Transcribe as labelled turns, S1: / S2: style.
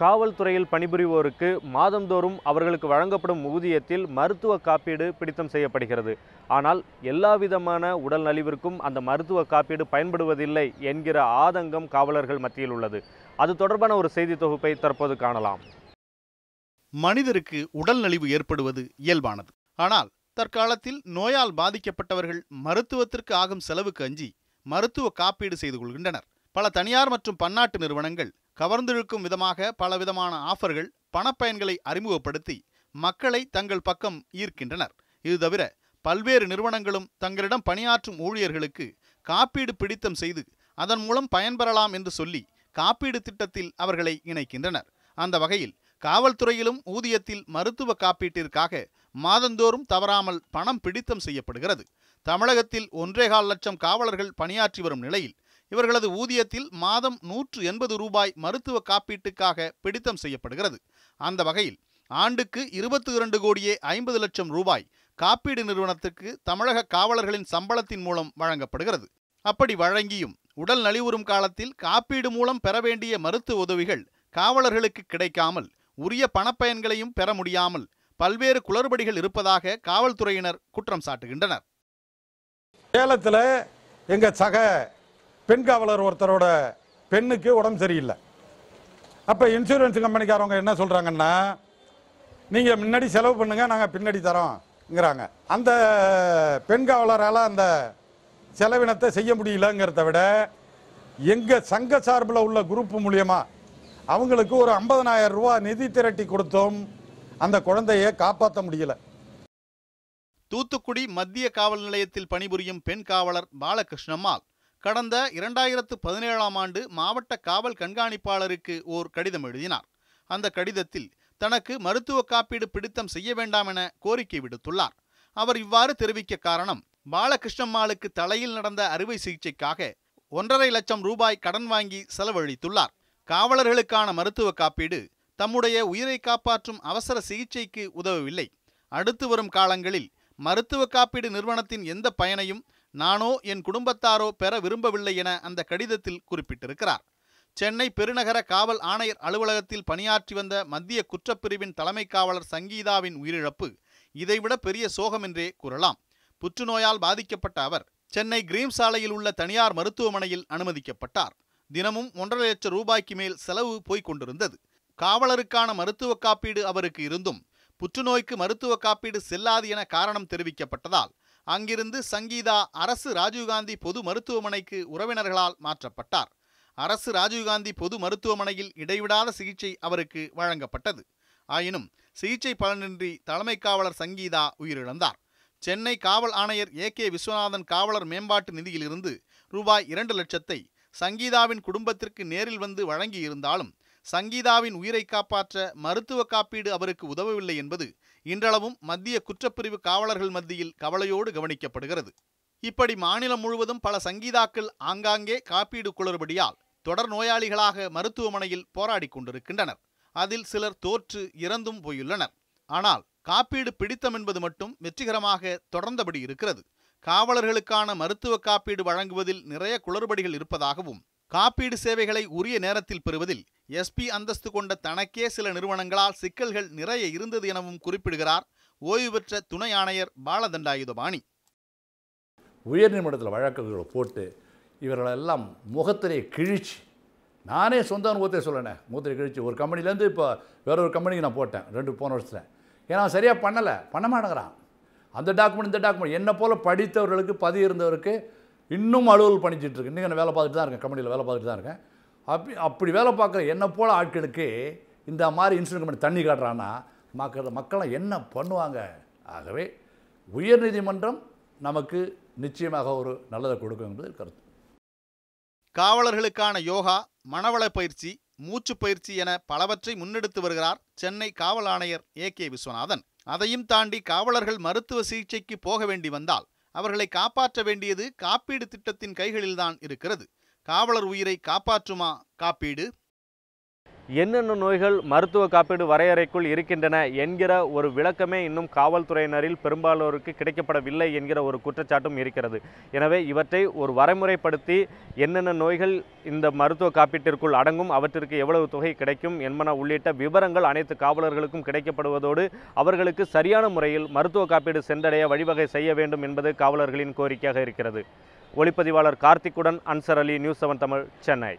S1: காவல்துறையில் பணிபுரிவோருக்கு மாதந்தோறும் அவர்களுக்கு வழங்கப்படும் ஊதியத்தில் மருத்துவ காப்பீடு பிடித்தம் செய்யப்படுகிறது. ஆனால் எல்லாவிதமான உடல் நலிவிற்கும் அந்த மருத்துவ காப்பீடு பயன்படுவதில்லை என்கிற ஆதங்கம் காவலர்கள் மத்தியில் உள்ளது. அது தொடர்பான ஒரு செய்தி தொகுப்பை தற்போது காணலாம்.
S2: மனிதருக்கு உடல் நலிவு ஏற்படுவது இயல்பானது. ஆனால் தற்காலத்தில் நோயால் பாதிக்கப்பட்டவர்கள் மருத்துவத்திற்கு ஆகும் செலவுக்கு அஞ்சி மருத்துவ காப்பீடு செய்து கொள்கின்றனர். பல தனியார் மற்றும் பன்னாட்டு நிறுவனங்கள் கவர்ந்திழுக்கும் விதமாக பலவிதமான ஆஃபர்கள் பணப்பயன்களை அறிமுகப்படுத்தி மக்களை தங்கள் பக்கம் ஈர்க்கின்றனர். இது தவிர பல்வேறு நிறுவனங்களும் தங்களிடம் பணியாற்றும் ஊழியர்களுக்கு காப்பீடு பிடித்தம் செய்து அதன் மூலம் பயன்பெறலாம் என்று சொல்லி காப்பீடு திட்டத்தில் அவர்களை இணைக்கின்றனர். அந்த வகையில் காவல்துறையிலும் ஊதியத்தில் மருத்துவ காப்பீட்டிற்காக மாதந்தோறும் தவறாமல் பணம் பிடித்தம் செய்யப்படுகிறது. தமிழகத்தில் ஒன்றேகால் லட்சம் காவலர்கள் பணியாற்றி வரும் நிலையில் இவர்களது ஊதியத்தில் மாதம் நூற்று எண்பது ரூபாய் மருத்துவ காப்பீட்டுக்காக பிடித்தம் செய்யப்படுகிறது. அந்த வகையில் ஆண்டுக்கு இருபத்தி இரண்டு கோடியே ஐம்பது லட்சம் ரூபாய் காப்பீடு நிறுவனத்துக்கு தமிழக காவலர்களின் சம்பளத்தின் மூலம் வழங்கப்படுகிறது. அப்படி வழங்கியும் உடல் நலிவுறும் காலத்தில் காப்பீடு மூலம் பெற வேண்டிய மருத்துவ உதவிகள் காவலர்களுக்கு கிடைக்காமல் உரிய பணப்பயன்களையும் பெற முடியாமல் பல்வேறு குளறுபடிகள் இருப்பதாக காவல்துறையினர் குற்றம் சாட்டுகின்றனர்.
S3: சேலத்தில் எங்கள் சக பெண் காவலர் ஒருத்தரோட பெண்ணுக்கு உடம்பு சரியில்லை. அப்போ இன்சூரன்ஸ் கம்பெனிக்காரவங்க என்ன சொல்கிறாங்கன்னா நீங்கள் முன்னாடி செலவு பண்ணுங்க நாங்கள் பின்னாடி தரோங்கிறாங்க அந்த பெண் காவலரால் அந்த செலவினத்தை செய்ய முடியலங்கிறத விட எங்கள் சங்க சார்பில் உள்ள குரூப் மூலியமாக அவங்களுக்கு ஒரு 50000 ரூபா நிதி திரட்டி கொடுத்தோம் அந்த குழந்தையை காப்பாற்ற முடியல.
S2: தூத்துக்குடி மத்திய காவல் நிலையத்தில் பணிபுரியும் பெண் காவலர் பாலகிருஷ்ணம்மாள் கடந்த இரண்டாயிரத்து பதினேழாம் ஆண்டு மாவட்ட காவல் கண்காணிப்பாளருக்கு ஓர் கடிதம் எழுதினார். அந்த கடிதத்தில் தனக்கு மருத்துவ காப்பீடு பிடித்தம் செய்ய வேண்டாம் என கோரிக்கை விடுத்துள்ளார். அவர் இவ்வாறு தெரிவிக்க காரணம் பாலகிருஷ்ணம்மாளுக்கு தலையில் நடந்த அறுவை சிகிச்சைக்காக ஒன்றரை லட்சம் ரூபாய் கடன் வாங்கி செலவழித்துள்ளார். காவலர்களுக்கான மருத்துவ காப்பீடு தம்முடைய உயிரை காப்பாற்றும் அவசர சிகிச்சைக்கு உதவவில்லை. அடுத்து வரும் காலங்களில் மருத்துவ காப்பீடு நிறுவனத்தின் எந்த பயனையும் நானோ என் குடும்பத்தாரோ பெற விரும்பவில்லை என அந்த கடிதத்தில் குறிப்பிட்டிருக்கிறார். சென்னை பெருநகர காவல் ஆணையர் அலுவலகத்தில் பணியாற்றி வந்த மத்திய குற்றப்பிரிவின் தலைமை காவலர் சங்கீதாவின் உயிரிழப்பு இதைவிட பெரிய சோகம் என்றே கூறலாம். புற்றுநோயால் பாதிக்கப்பட்ட அவர் சென்னை கிரீம் சாலையில் உள்ள தனியார் மருத்துவமனையில் அனுமதிக்கப்பட்டார். தினமும் ஒன்றரை லட்சம் ரூபாய்க்கு மேல் செலவு போய்க் கொண்டிருந்தது. காவலருக்கான மருத்துவ காப்பீடு அவருக்கு இருந்தும் புற்றுநோய்க்கு மருத்துவ காப்பீடு செல்லாது என காரணம் தெரிவிக்கப்பட்டதால் அங்கிருந்து சங்கீதா அரசு ராஜீவ்காந்தி பொது மருத்துவமனைக்கு உறவினர்களால் மாற்றப்பட்டார். அரசு ராஜீவ்காந்தி பொது மருத்துவமனையில் இடைவிடாத சிகிச்சை அவருக்கு வழங்கப்பட்டது. ஆயினும் சிகிச்சை பலனின்றி தலைமை காவலர் சங்கீதா உயிரிழந்தார். சென்னை காவல் ஆணையர் ஏ கே விஸ்வநாதன் காவலர் மேம்பாட்டு நிதியிலிருந்து ரூபாய் இரண்டு லட்சத்தை சங்கீதாவின் குடும்பத்திற்கு நேரில் வந்து வழங்கியிருந்தாலும் சங்கீதாவின் உயிரை காப்பாற்ற மருத்துவ காப்பீடு அவருக்கு உதவவில்லை என்பது இன்றளவும் மத்திய குற்றப்பிரிவு காவலர்கள் மத்தியில் கவலையோடு கவனிக்கப்படுகிறது. இப்படி மாநிலம் முழுவதும் பல சங்கீதாக்கள் ஆங்காங்கே காப்பீடு குளறுபடியால் தொடர் நோயாளிகளாக மருத்துவமனையில் போராடிக் கொண்டிருக்கின்றனர். அதில் சிலர் தோற்று இறந்தும் போயுள்ளனர். ஆனால் காப்பீடு பிடித்தம் என்பது மட்டும் வெற்றிகரமாக தொடர்ந்தபடி இருக்கிறது. காவலர்களுக்கான மருத்துவ காப்பீடு வழங்குவதில் நிறைய குளறுபடிகள் இருப்பதாகவும் காப்பீடு சேவைகளை உரிய நேரத்தில் பெறுவதில் எஸ்பி அந்தஸ்து கொண்ட தனக்கே சில நிறுவனங்களால் சிக்கல்கள் நிறைய இருந்தது எனவும் குறிப்பிடுகிறார். ஓய்வு பெற்ற துணை ஆணையர் பாலதண்டாயுதபாணி.
S4: உயர்நீதிமன்றத்தில் வழக்குகளை போட்டு இவர்களெல்லாம் முகத்திலே கிழிச்சு நானே சொந்த அனுபவத்தை சொல்லணே முகத்திலே கிழிச்சு ஒரு கம்பெனிலேருந்து இப்போ வேற ஒரு கம்பெனிக்கு நான் போட்டேன் ரெண்டு போன வருஷத்தில். ஏன்னா சரியாக பண்ணலை பண்ண மாட்டேங்கிறான். அந்த டாக்குமெண்ட் இந்த டாக்குமெண்ட் என்னை போல் படித்தவர்களுக்கு பதி இருந்தவருக்கு இன்னும் அலுவல் பண்ணிச்சிட்டு இருக்கு. இன்றைக்கி நான் வேலை பார்த்துட்டு தான் இருக்கேன் கம்பெனியில் வேலை பார்த்துட்டு தான் இருக்கேன். அப்படி அப்படி வேலை பார்க்குற என்னை போல் ஆட்களுக்கு இந்த மாதிரி இன்சூரன்ஸ் கம்பெனி தண்ணி காட்டுறான்னா மக்கள் மக்கள்லாம் என்ன பண்ணுவாங்க? ஆகவே உயர்நீதிமன்றம் நமக்கு நிச்சயமாக ஒரு நல்லதை கொடுக்கும் என்பது கருத்து.
S2: காவலர்களுக்கான யோகா மனவள பயிற்சி மூச்சு பயிற்சி என பலவற்றை முன்னெடுத்து வருகிறார் சென்னை காவல் ஆணையர் ஏ கே விஸ்வநாதன். அதையும் தாண்டி காவலர்கள் மருத்துவ சிகிச்சைக்கு போக வேண்டி வந்தால் அவர்களை காப்பாற்ற வேண்டியது காப்பீடு திட்டத்தின் கைகளில்தான் இருக்கிறது. காவலர் உயிரை காப்பாற்றுமா காப்பீடு?
S1: என்னென்ன நோய்கள் மருத்துவ காப்பீடு வரையறைக்குள் இருக்கின்றன என்கிற ஒரு விளக்கமே இன்னும் காவல்துறையினரில் பெரும்பாலோருக்கு கிடைக்கப்படவில்லை என்கிற ஒரு குற்றச்சாட்டும் இருக்கிறது. எனவே இவற்றை ஒரு வரைமுறைப்படுத்தி என்னென்ன நோய்கள் இந்த மருத்துவ காப்பீட்டிற்குள் அடங்கும் அவற்றிற்கு எவ்வளவு தொகை கிடைக்கும் என்பன உள்ளிட்ட விவரங்கள் அனைத்து காவலர்களுக்கும் கிடைக்கப்படுவதோடு அவர்களுக்கு சரியான முறையில் மருத்துவ காப்பீடு சென்றடைய வழிவகை செய்ய வேண்டும் என்பது காவலர்களின் கோரிக்கையாக இருக்கிறது. ஒளிப்பதிவாளர் கார்த்திக்குடன் அன்சர் அலி நியூஸ் செவன் தமிழ் சென்னை.